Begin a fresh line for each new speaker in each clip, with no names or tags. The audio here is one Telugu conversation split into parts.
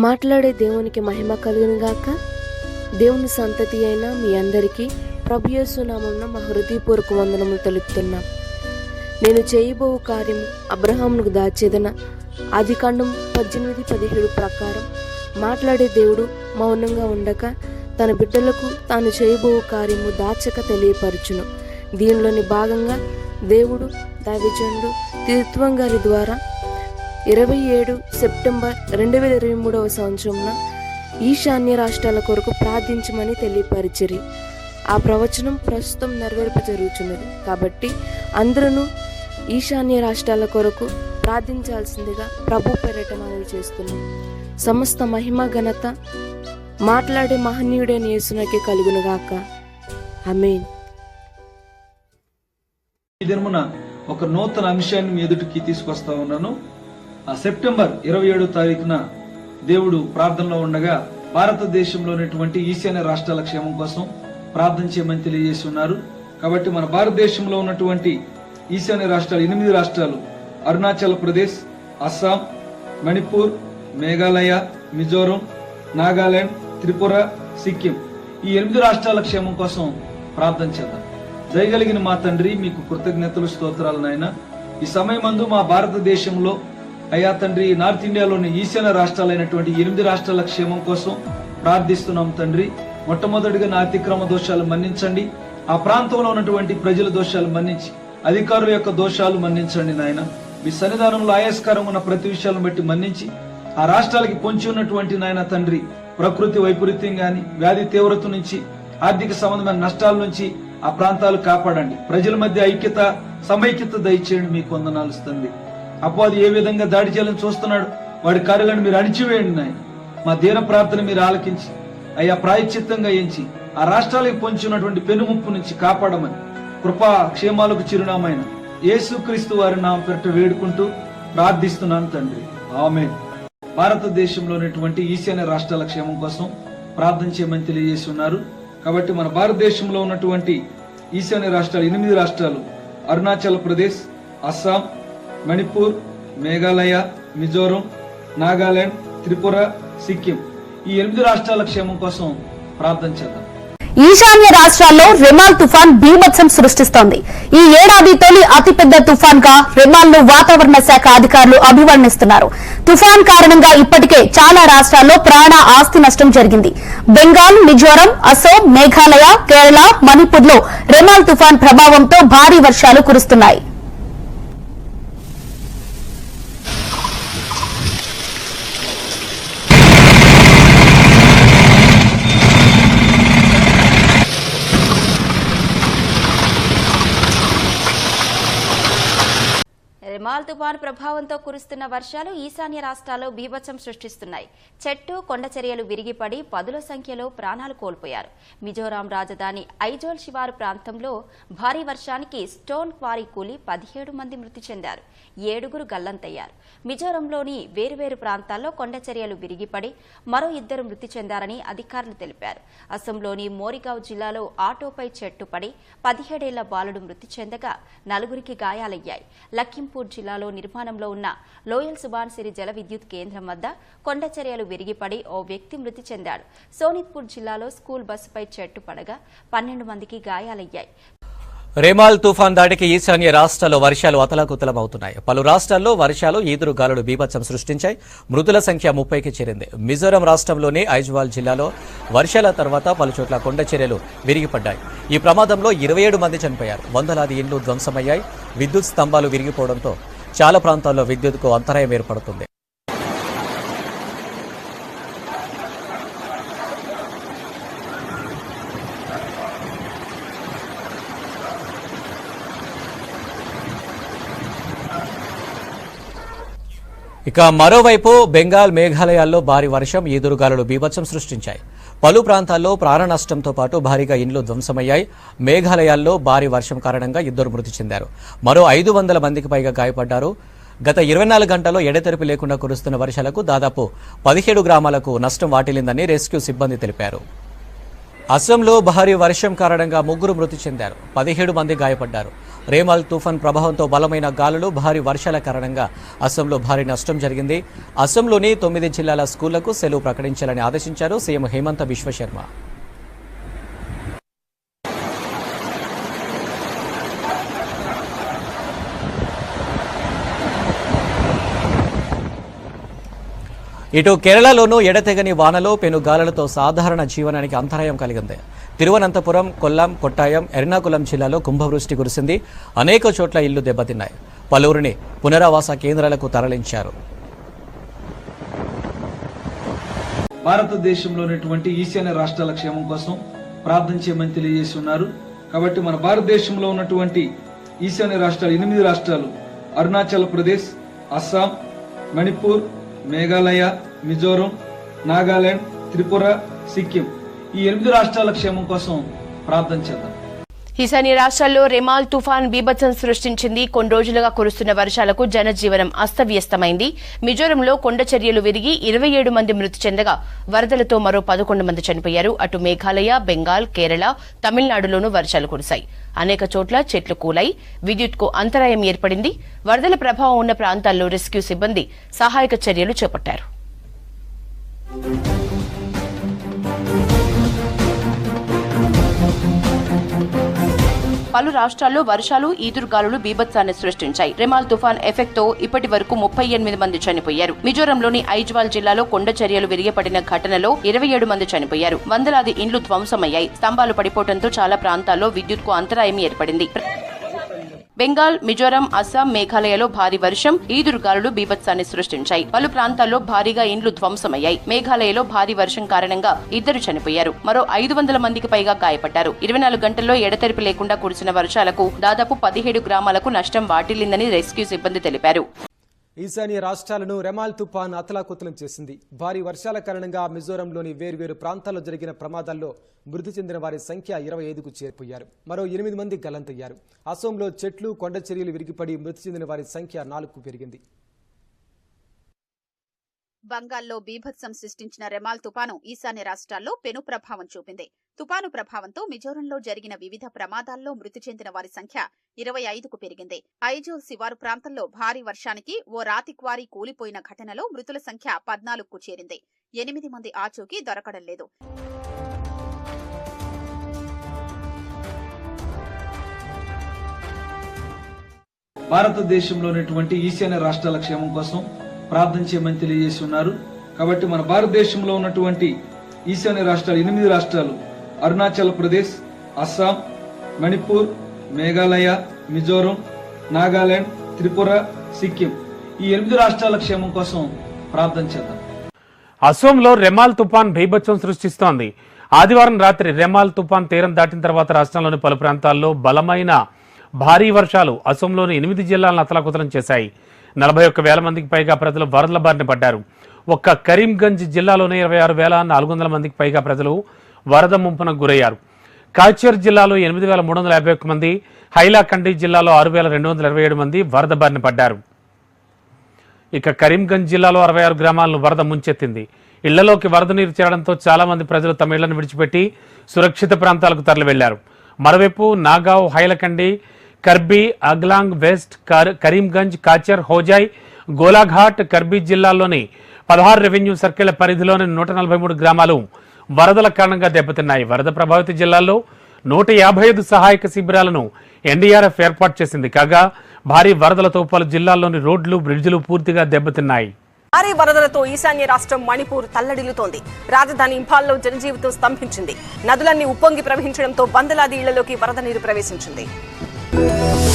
మాట్లాడే దేవునికి మహిమ కలిగిన గాక. దేవుని సంతతి అయిన మీ అందరికీ ప్రభుయేసునామమున మా హృదయపూర్వక వందనములు తెలుపుతున్నాం. నేను చేయబో కార్యము అబ్రహామునకు దాచేదన. ఆది కాండం పద్దెనిమిది పదిహేడు ప్రకారం మాట్లాడే దేవుడు మౌనంగా ఉండక తన బిడ్డలకు తాను చేయబో కార్యము దాచక తెలియపరచును. దీనిలోని భాగంగా దేవుడు దైవజనుడు తిరుత్వం గారి ద్వారా ఇరవై ఏడు సెప్టెంబర్ రెండు వేల ఇరవై మూడవ సంవత్సరంన ఈశాన్య రాష్ట్రాల కొరకు ప్రార్థించమని తెలియపరిచిరి. ఆ ప్రవచనం ప్రస్తుతం నెరవేర్ప జరుగుతున్నది కాబట్టి అందరూ ఈశాన్య రాష్ట్రాల కొరకు ప్రార్థించాల్సిందిగా ప్రభు పర్యటనలు మనవి చేస్తున్నాం. సమస్త మహిమ ఘనత మాట్లాడే మహనీయుడైన యేసునకే కలుగునుగాక అమీన్
ఈ దినమున ఒక నూతన అంశాన్ని మీ ఎదుటికి తీసుకొస్తా ఉన్నాను. సెప్టెంబర్ ఇరవై ఏడో తారీఖున దేవుడు ప్రార్థనలో ఉండగా భారతదేశంలో ఉన్నటువంటి ఈశాన్య రాష్ట్రాల క్షేమం కోసం ప్రార్థన చేయమని తెలియజేసి ఉన్నారు. కాబట్టి మన భారతదేశంలో ఉన్నటువంటి ఈశాన్య రాష్ట్రాలు ఎనిమిది రాష్ట్రాలు అరుణాచల్ ప్రదేశ్ అస్సాం మణిపూర్ మేఘాలయ మిజోరం నాగాలాండ్ త్రిపుర సిక్కిం. ఈ ఎనిమిది రాష్ట్రాల క్షేమం కోసం ప్రార్థన చేద్దాం. జయగలిగిన మా తండ్రి మీకు కృతజ్ఞతలు స్తోత్రాలు నాయన. ఈ సమయమందు మా భారతదేశంలో అయ్యా తండ్రి నార్త్ ఇండియాలోని ఈశాన్య రాష్ట్రాలైనటువంటి ఎనిమిది రాష్ట్రాల క్షేమం కోసం ప్రార్థిస్తున్నాం తండ్రి. మొట్టమొదటిగా నా అతిక్రమ దోషాలు మన్నించండి. ఆ ప్రాంతంలో ఉన్నటువంటి ప్రజల దోషాలు మన్నించి అధికారుల యొక్క దోషాలు మన్నించండి నాయన. మీ సన్నిధానంలో ఆయాస్కారం ఉన్న ప్రతి విషయాలను బట్టి మన్నించి ఆ రాష్ట్రాలకి పొంచి ఉన్నటువంటి నాయన తండ్రి ప్రకృతి వైపరీత్యం గాని వ్యాధి తీవ్రత నుంచి ఆర్థిక సంబంధమైన నష్టాల నుంచి ఆ ప్రాంతాలు కాపాడండి. ప్రజల మధ్య ఐక్యత సమైక్యత దయచేయండి. మీకు వందనాలు తండ్రి అపవాది ఏ విధంగా దాడి చేయాలని చూస్తున్నాడు? వాడి కార్యాలను మీరు అణిచివేయండి నాయన. మా దీన ప్రార్థన మీరు ఆలకించి అయ్యా ప్రాయశ్చిత్తంగా ఎంచి ఆ రాష్ట్రాలకు పొంచున్నటువంటి పెనుముప్పు నుంచి కాపాడమని కృపా క్షేమాలకు చిరునామైన యేసుక్రీస్తు వారి నామ పెరట వేడుకుంటూ ప్రార్థిస్తున్నాను తండ్రి. ఆమె భారతదేశంలో ఉన్నటువంటి ఈశాన్య రాష్ట్రాల క్షేమం కోసం ప్రార్థన చేయమని తెలియజేసి ఉన్నారు కాబట్టి మన భారతదేశంలో ఉన్నటువంటి ఈశాన్య రాష్ట్రాలు ఎనిమిది రాష్ట్రాలు అరుణాచల్ ప్రదేశ్ అస్సాం మణిపూర్ మేఘాలయ మిజోరం నాగాలాండ్ త్రిపుర సిక్కిం. ఈ ఎనిమిది రాష్ట్రాల క్షేమం కోసం ప్రార్థన చేద్దాం.
ఈశాన్య రాష్ట్రాల్లో రెమాల్ తుఫాన్ బీభత్సం సృష్టిస్తోంది. ఈ ఏడాది తొలి అతిపెద్ద తుఫాన్గా రెమాల్ను వాతావరణ శాఖ అధికారులు అభివర్ణిస్తున్నారు. తుఫాన్ కారణంగా ఇప్పటికే చాలా రాష్ట్రాల్లో ప్రాణ ఆస్తి నష్టం జరిగింది. బెంగాల్ మిజోరం అసోం మేఘాలయ కేరళ మణిపూర్లో రెమాల్ తుఫాన్ ప్రభావంతో భారీ వర్షాలు కురుస్తున్నాయి.
రిమాల్ తుఫాన్ ప్రభావంతో కురుస్తున్న వర్షాలు ఈశాన్య రాష్ట్రాల్లో బీభత్సం సృష్టిస్తున్నాయి. చెట్టు కొండ చర్యలు విరిగిపడి పదుల సంఖ్యలో ప్రాణాలు కోల్పోయారు. మిజోరాం రాజధాని ఐజోల్ శివారు ప్రాంతంలో భారీ వర్షానికి స్టోన్ క్వారీ కూలి పదిహేడు మంది మృతి చెందారు. ఏడుగురు గల్లంతయ్యారు. మిజోరంలోని వేరువేరు ప్రాంతాల్లో కొండ చర్యలు విరిగిపడి మరో ఇద్దరు మృతి చెందారని అధికారులు తెలిపారు. అసోంలోని మోరిగావ్ జిల్లాలో ఆటోపై చెట్టు పడి పదిహేడేళ్ళ బాలుడు మృతి చెందగా నలుగురికి గాయాలయ్యాయి. లఖింపూర్ జిల్లాలో నిర్మాణంలో ఉన్న లోయల్ సుబాన్సిరి జల విద్యుత్ కేంద్రం వద్ద కొండ చర్యలు విరిగిపడి ఓ వ్యక్తి మృతి చెందాడు. సోనిత్పూర్ జిల్లాలో స్కూల్ బస్సుపై చెట్టు పడగా పన్నెండు మందికి గాయాలయ్యాయి.
రేమాల్ తుఫాన్ దాడికి ఈశాన్య రాష్ట్రాల్లో వర్షాలు అతలాకుతలమవుతున్నాయి పలు రాష్ట్రాల్లో వర్షాలు ఈదురు గాలులు బీభత్సం సృష్టించాయి. మృతుల సంఖ్య ముప్పైకి చేరింది. మిజోరం రాష్ట్రంలోని ఐజ్వాల్ జిల్లాలో వర్షాల తర్వాత పలుచోట్ల కొండ చర్యలు విరిగిపడ్డాయి. ఈ ప్రమాదంలో ఇరవై ఏడు మంది చనిపోయారు. వందలాది ఇండ్లు ధ్వంసమయ్యాయి. విద్యుత్ స్తంభాలు విరిగిపోవడంతో చాలా ప్రాంతాల్లో విద్యుత్కు అంతరాయం ఏర్పడుతుంది. ఇక మరోవైపు బెంగాల్ మేఘాలయాల్లో భారీ వర్షం ఈదురుగాలులు బీభత్సం సృష్టించాయి. పలు ప్రాంతాల్లో ప్రాణ నష్టంతో పాటు భారీగా ఇండ్లు ధ్వంసమయ్యాయి. మేఘాలయాల్లో భారీ వర్షం కారణంగా ఇద్దరు మృతి చెందారు. మరో ఐదు వందల మందికి పైగా గాయపడ్డారు. గత ఇరవై నాలుగు గంటల్లో ఎడతెరిపి లేకుండా కురుస్తున్న వర్షాలకు దాదాపు పదిహేడు గ్రామాలకు నష్టం వాటిల్లిందని రెస్క్యూ సిబ్బంది తెలిపారు. అస్సాంలో భారీ వర్షం కారణంగా ముగ్గురు మృతి చెందారు. పదిహేడు మంది గాయపడ్డారు. రేమాల్ తుఫాన్ ప్రభావంతో బలమైన గాలులు భారీ వర్షాల కారణంగా అసోంలో భారీ నష్టం జరిగింది. అసోంలోని తొమ్మిది జిల్లాల స్కూళ్ళకు సెలవు ప్రకటించాలని ఆదేశించారు సీఎం హేమంత విశ్వశర్మ ఇటు కేరళలోనూ ఎడతెగని వానలో పెనుగాలులతో సాధారణ జీవనానికి అంతరాయం కలిగింది. తిరువనంతపురం కొల్లాం కొట్టాయం ఎర్నాకుళం జిల్లాలో కుంభవృష్టి కురిసింది. అనేక చోట్ల ఇళ్ళు దెబ్బతిన్నాయి. పలువురిని పునరావాస కేంద్రాలకు తరలించారు.
భారతదేశంలోనేటువంటి ఈశాన్య రాష్ట్రాల క్షేమం కోసం ప్రార్థన చేయమని తెలియజేసి ఉన్నారు. కాబట్టి మన భారతదేశంలో ఉన్నటువంటి ఈశాన్య రాష్ట్రాలు ఎనిమిది రాష్ట్రాలు అరుణాచల్ ప్రదేశ్ అస్సాం మణిపూర్ మేఘాలయ మిజోరం నాగాలాండ్ త్రిపుర సిక్కిం. ఈ ఎనిమిది రాష్ట్రాల క్షేమం కోసం ప్రార్థన చేద్దాం.
ఈశాన్య రాష్ట్రాల్లో రెమాల్ తుఫాన్ బీభత్సం సృష్టించింది. కొన్ని రోజులుగా కురుస్తున్న వర్షాలకు జనజీవనం అస్తవ్యస్తమైంది. మిజోరంలో కొండ చర్యలు విరిగి ఇరవై ఏడు మంది మృతి చెందగా వరదలతో మరో పదకొండు మంది చనిపోయారు. అటు మేఘాలయ బెంగాల్ కేరళ తమిళనాడులోనూ వర్షాలు కురిశాయి. అనేక చోట్ల చెట్లు కూలాయి. విద్యుత్కు అంతరాయం ఏర్పడింది. వరదల ప్రభావం ఉన్న ప్రాంతాల్లో రెస్క్యూ సిబ్బంది సహాయక చర్యలు చేపట్టారు. పలు రాష్ట్రాల్లో వర్షాలు ఈదురుగాలులు బీభత్సాన్ని సృష్టించాయి. రెమాల్ తుఫాన్ ఎఫెక్ట్తో ఇప్పటి వరకు ముప్పై ఎనిమిది మంది చనిపోయారు. మిజోరంలోని ఐజ్వాల్ జిల్లాలో కొండ చర్యలు విరిగిపడిన ఘటనలో ఇరవై ఏడు మంది చనిపోయారు. వందలాది ఇండ్లు ధ్వంసమయ్యాయి. స్తంభాలు పడిపోవడంతో చాలా ప్రాంతాల్లో విద్యుత్కు అంతరాయం ఏర్పడింది. బెంగాల్ మిజోరం అస్సాం మేఘాలయలో భారీ వర్షం ఈదురుగాలులు బీభత్సాన్ని సృష్టించాయి. పలు ప్రాంతాల్లో భారీగా ఇండ్లు ధ్వంసమయ్యాయి. మేఘాలయలో భారీ వర్షం కారణంగా ఇద్దరు చనిపోయారు. మరో ఐదు వందల మందికి పైగా గాయపడ్డారు. ఇరవై నాలుగు గంటల్లో ఎడతెరిపి లేకుండా కురిసిన వర్షాలకు దాదాపు పదిహేడు గ్రామాలకు నష్టం వాటిల్లిందని రెస్క్యూ సిబ్బంది తెలిపారు.
ఈశాన్య రాష్ట్రాలను రెమాల్ తుఫాన్ అతలాకుతలం చేసింది. భారీ వర్షాల కారణంగా మిజోరంలోని వేర్వేరు ప్రాంతాల్లో జరిగిన ప్రమాదాల్లో మృతి చెందిన వారి సంఖ్య ఇరవై ఐదుకు చేరిపోయారు మరో ఎనిమిది మంది గల్లంతయ్యారు అసోంలో చెట్లు కొండ చర్యలు విరిగిపడి మృతి చెందిన వారి సంఖ్య నాలుగుకు పెరిగింది.
బంగాల్లో బీభత్సం సృష్టించిన రెమాల్ తుపాను ఈశాన్య రాష్ట్రాల్లో పెను ప్రభావం చూపింది. తుపాను ప్రభావంతో మిజోరంలో జరిగిన వివిధ ప్రమాదాల్లో మృతి చెందిన వారి సంఖ్య ఇరవై ఐదుకు పెరిగింది. ఐజోల్ శివారు ప్రాంతంలో భారీ వర్షానికి ఓ రాతి క్వారీ కూలిపోయిన ఘటనలో మృతుల సంఖ్య పద్నాలుగుకు చేరింది. ఎనిమిది మంది ఆచూకీ దొరకడం లేదు.
భారతదేశంలోనేటువంటి ఈశాన్య రాష్ట్రాల క్షేమం కోసం ప్రార్థన చేయమని తెలియజేసి ఉన్నారు. కాబట్టి మన భారతదేశంలో ఉన్నటువంటి ఈశాన్య రాష్ట్రాలు ఎనిమిది రాష్ట్రాలు అరుణాచల్ ప్రదేశ్ అస్సాం మణిపూర్ మేఘాలయ మిజోరం నాగాలాండ్ త్రిపుర సిక్కిం. ఈ ఎనిమిది రాష్ట్రాల క్షేమం కోసం ప్రార్థన చేద్దాం.
అసోంలో రెమాల్ తుఫాన్ భీభత్సం సృష్టిస్తోంది. ఆదివారం రాత్రి రెమాల్ తుఫాన్ తీరం దాటిన తర్వాత రాష్ట్రంలోని పలు ప్రాంతాల్లో బలమైన భారీ వర్షాలు అసోంలోని ఎనిమిది జిల్లాలను అతలాకుతలం చేశాయి. నలభై ఒక్క వేల మందికి పైగా ప్రజలు వరదల బారిన పడ్డారు. ఒక్క కరీంగంజ్ జిల్లాలోనే ఇరవై ఆరు వేల నాలుగు వందల మందికి పైగా ప్రజలు వరద ముంపునకు గురయ్యారు. కాచర్ జిల్లాలో ఎనిమిది వేల మూడు వందల యాభై ఒక్క మంది హైలాకండి జిల్లాలో ఆరు వేల రెండు వందల ఇరవై ఏడు మంది వరద బారిన పడ్డారు. ఇక కరీంగంజ్ జిల్లాలో అరవై ఆరు గ్రామాలను వరద ముంచెత్తింది. ఇళ్ళలోకి వరద నీరు చేరడంతో చాలా మంది ప్రజలు తమ ఇళ్ళను విడిచిపెట్టి సురక్షిత ప్రాంతాలకు తరలి వెళ్ళారు మరోవైపు నాగావ్ హైలకండి కర్బీ అగ్లాంగ్ వెస్ట్ కర్- కరీంగంజ్ కాచర్ హోజాయ్ గోలాఘాట్ కర్బీ జిల్లాల్లోని పదహారు రెవెన్యూ సర్కిళ్ళ పరిధిలోని నూట నలభై మూడు గ్రామాలు వరదల కారణంగా దెబ్బతిన్నాయి. వరద ప్రభావిత జిల్లాల్లో నూట యాభై ఐదు సహాయక శిబిరాలను ఎన్డీఆర్ఎఫ్ ఏర్పాటు చేసింది. కాగా భారీ వరదలతో పలు జిల్లాల్లోని రోడ్లు బ్రిడ్జిలు పూర్తిగా దెబ్బతిన్నాయి.
భారీ వరదలతో ఈశాన్య రాష్ట్రం మణిపూర్ తల్లడిల్లుతోంది. రాజధాని ఇంఫాల్లో జనజీవితం స్తంభించింది. నదులన్నీ ఉప్పొంగి ప్రవహించడంతో వందలాది ఇళ్ళలోకి వరద నీరు ప్రవేశించింది.
Música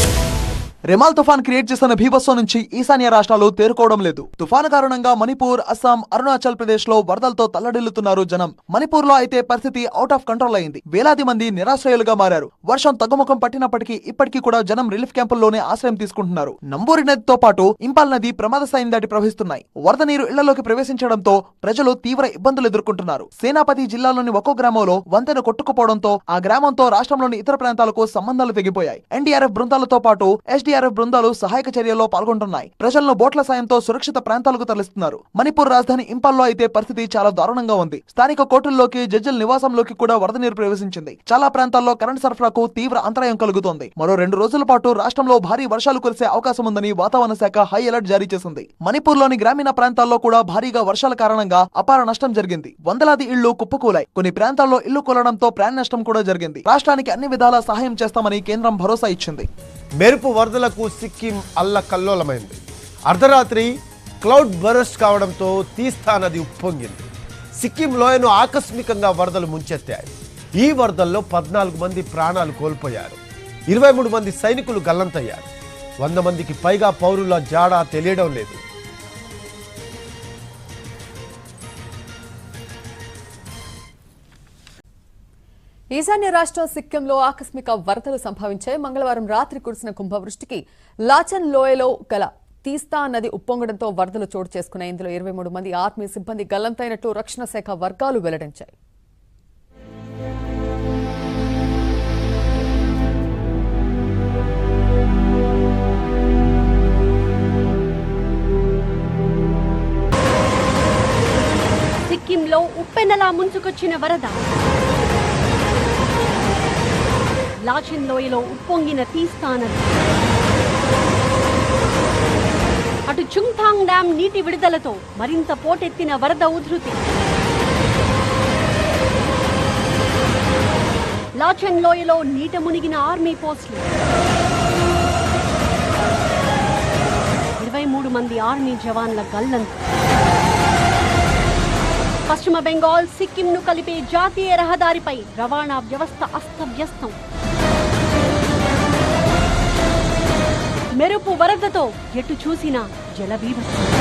రెమాల్ తుఫాన్ క్రియేట్ చేసిన భీభత్సం నుంచి ఈశాన్య రాష్ట్రాలు తేరుకోవడం లేదు. తుఫాను కారణంగా మణిపూర్ అస్సాం అరుణాచల్ ప్రదేశ్లో వరదలతో తల్లడిల్లుతున్నారు జనం. మణిపూర్లో అయితే పరిస్థితి అవుట్ ఆఫ్ కంట్రోల్ అయింది. వేలాది మంది నిరాశ్రయులుగా మారారు. వర్షం తగ్గుముఖం పట్టినప్పటికీ ఇప్పటికీ కూడా జనం రిలీఫ్ క్యాంపుల్లోనే ఆశ్రయం తీసుకుంటున్నారు. నంబూరి నదితో పాటు ఇంపాల్ నది ప్రమాద స్థాయిని దాటి ప్రవహిస్తున్నాయి. వరద నీరు ఇళ్ళలోకి ప్రవేశించడంతో ప్రజలు తీవ్ర ఇబ్బందులు ఎదుర్కొంటున్నారు. సేనాపతి జిల్లాలోని ఒక్కో గ్రామంలో వంతెన కొట్టుకుపోవడంతో ఆ గ్రామంతో రాష్ట్రంలోని ఇతర ప్రాంతాలకు సంబంధాలు తెగిపోయాయి. ఎన్డీఆర్ఎఫ్ బృందాలతో పాటు ఎస్డీ ఎన్డీఆర్ఎఫ్ బృందాలు సహాయక చర్యల్లో పాల్గొంటున్నాయి. ప్రజలను బోట్ల సాయంతో సురక్షిత ప్రాంతాలకు తరలిస్తున్నారు. మణిపూర్ రాజధాని ఇంపాల్లో అయితే పరిస్థితి చాలా దారుణంగా ఉంది. స్థానిక కోర్టుల్లోకి జడ్జిల నివాసంలోకి కూడా వరద నీరు ప్రవేశించింది. చాలా ప్రాంతాల్లో కరెంట్ సరఫరాకు తీవ్ర అంతరాయం కలుగుతోంది. మరో రెండు రోజుల పాటు రాష్ట్రంలో భారీ వర్షాలు కురిసే అవకాశం ఉందని వాతావరణ శాఖ హై అలర్ట్ జారీ చేసింది. మణిపూర్లోని గ్రామీణ ప్రాంతాల్లో కూడా భారీగా వర్షాల కారణంగా అపార నష్టం జరిగింది. వందలాది ఇళ్ళు కుప్పకూలాయి. కొన్ని ప్రాంతాల్లో ఇల్లు కూలడంతో ప్రాణ నష్టం కూడా జరిగింది. రాష్ట్రానికి అన్ని విధాలా సహాయం చేస్తామని కేంద్రం భరోసా ఇచ్చింది.
మెరుపు వరదలకు సిక్కిం అల్లకల్లోలమైంది అర్ధరాత్రి క్లౌడ్ బరస్ట్ కావడంతో తీస్తా నది ఉప్పొంగింది. సిక్కిం లోయను ఆకస్మికంగా వరదలు ముంచెత్తాయి. ఈ వరదల్లో పద్నాలుగు మంది ప్రాణాలు కోల్పోయారు. ఇరవై మూడు మంది సైనికులు గల్లంతయ్యారు. వంద మందికి పైగా పౌరుల జాడా తెలియడం లేదు.
ఈశాన్య రాష్ట్రం సిక్కింలో ఆకస్మిక వరదలు సంభవించాయి. మంగళవారం రాత్రి కురిసిన కుంభవృష్టికి లాచన్ లోయలో గల తీస్తా నది ఉప్పొంగడంతో వరదలు చోటు చేసుకున్నాయి. ఇందులో ఇరవై మూడు మంది ఆర్మీ సిబ్బంది గల్లంతైనట్లు రక్షణ శాఖ వర్గాలు వెల్లడించాయి.
సిక్కింలో ఉప్పెనలా ముంచుకొచ్చిన వరద లాచిన్ లోయలో ఉప్పొంగిన తీస్తా నది అటు చుంగ్థాంగ్ డ్యాం నీటి విడుదలతో మరింత పోటెత్తిన వరద ఉధృతి లాచెన్ లోయలో నీట మునిగిన ఆర్మీ పోస్టులు ఇరవై మూడు మంది ఆర్మీ జవాన్ల గల్లంతు పశ్చిమ బెంగాల్ సిక్కింను కలిపే జాతీయ రహదారిపై రవాణా వ్యవస్థ అస్తవ్యస్తం మెరుపు వరదతో ఎటు చూసినా జలబీభత్సం.